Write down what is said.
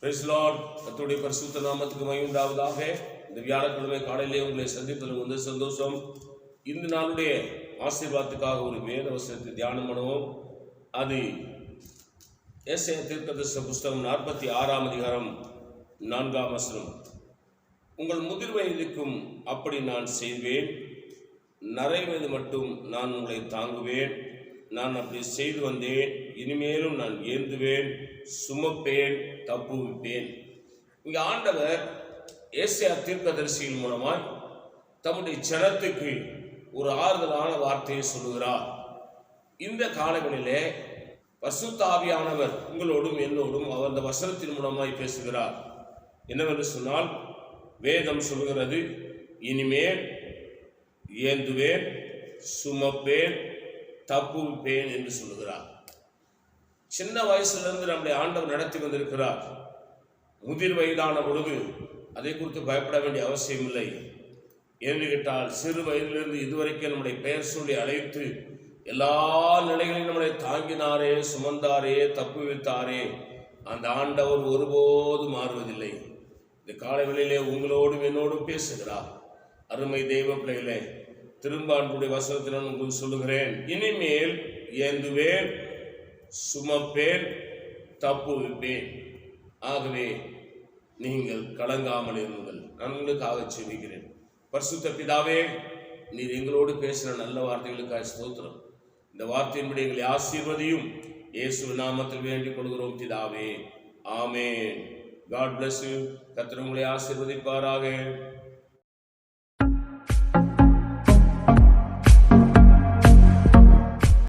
Price Lord கர்த்தருடைய பரிசுத்த நாமத்துக்கு மகிழ்ந்தாவதாக இந்த வியாழக்கிழமை காலையிலே உங்களை சந்திப்பதில் வந்து சந்தோஷம். இந்த நாளுடைய ஆசீர்வாதத்துக்காக ஒரு வேத வசனத்தை தியானம் பண்ணுவோம். அது ஏசைய தீர்க்கதரிசன புஸ்தகம் நாற்பத்தி ஆறாம் அதிகாரம் நான்காம் வசனம். உங்கள் முதிர் வயதுக்கும் அப்படி நான் செய்வேன். நரை வயது மட்டும் நான் உங்களை தாங்குவேன். நான் அப்படி செய்து வந்தேன். இனிமேலும் நான் ஏந்துவேன் சுமப்பேன் தப்புவிப்பேன். இங்கே ஆண்டவர் ஏசியா தீர்க்கதரிசியின் மூலமாய் தம்முடைய ஜனத்துக்கு ஒரு ஆறுதலான வார்த்தையை சொல்லுகிறார். இந்த காலங்களிலே பசுத்தாவியானவர் உங்களோடும் என்னோடும் அவர் அந்த வசனத்தின் மூலமாய் பேசுகிறார். என்னவென்று சொன்னால் வேதம் சொல்கிறது இனிமேல் ஏந்துவேன் சுமப்பேன் தப்புவிப்பேன் என்று சொல்லுகிறார். சின்ன வயசுலேருந்து நம்முடைய ஆண்டவர் நடத்தி வந்திருக்கிறார். முதிர் வயதான பொழுது அதை குறித்து பயப்பட வேண்டிய அவசியம் இல்லை. என்று கேட்டால் சிறு வயதிலிருந்து இதுவரைக்கும் நம்முடைய பெயர் சொல்லி அழைத்து எல்லா நிலைகளிலும் நம்மளை தாங்கினாரே சுமந்தாரே தப்புவித்தாரே அந்த ஆண்டவர் ஒருபோதும் மாறுவதில்லை. இந்த காலவெளியிலே உங்களோடும் என்னோடும் பேசுகிறார். அருமை தெய்வ பிள்ளைகளே திரும்ப அன்புடைய வசனத்தில் நான் உங்களுக்கு சொல்லுகிறேன். இனிமேல் ஏந்துவேன் சுமப்பேன் தப்புவிப்பேன் ஆகவே நீங்கள் கலங்காமல் இருங்கள். நான் உங்களுக்காக செபிக்கிறேன் பரிசுத்த பிதாவே நீர் எங்களோடு பேசின நல்ல வார்த்தைகளுக்காக ஸ்தோத்திரம். இந்த வார்த்தையின்படி எங்களை ஆசீர்வதியும். இயேசு நாமத்தில் வேண்டிக் கொள்கிறோம் பிதாவே. ஆமேன். காட் பிளஸ் கத்திரங்களை கர்த்தர் உங்களை ஆசீர்வதிப்பாராக.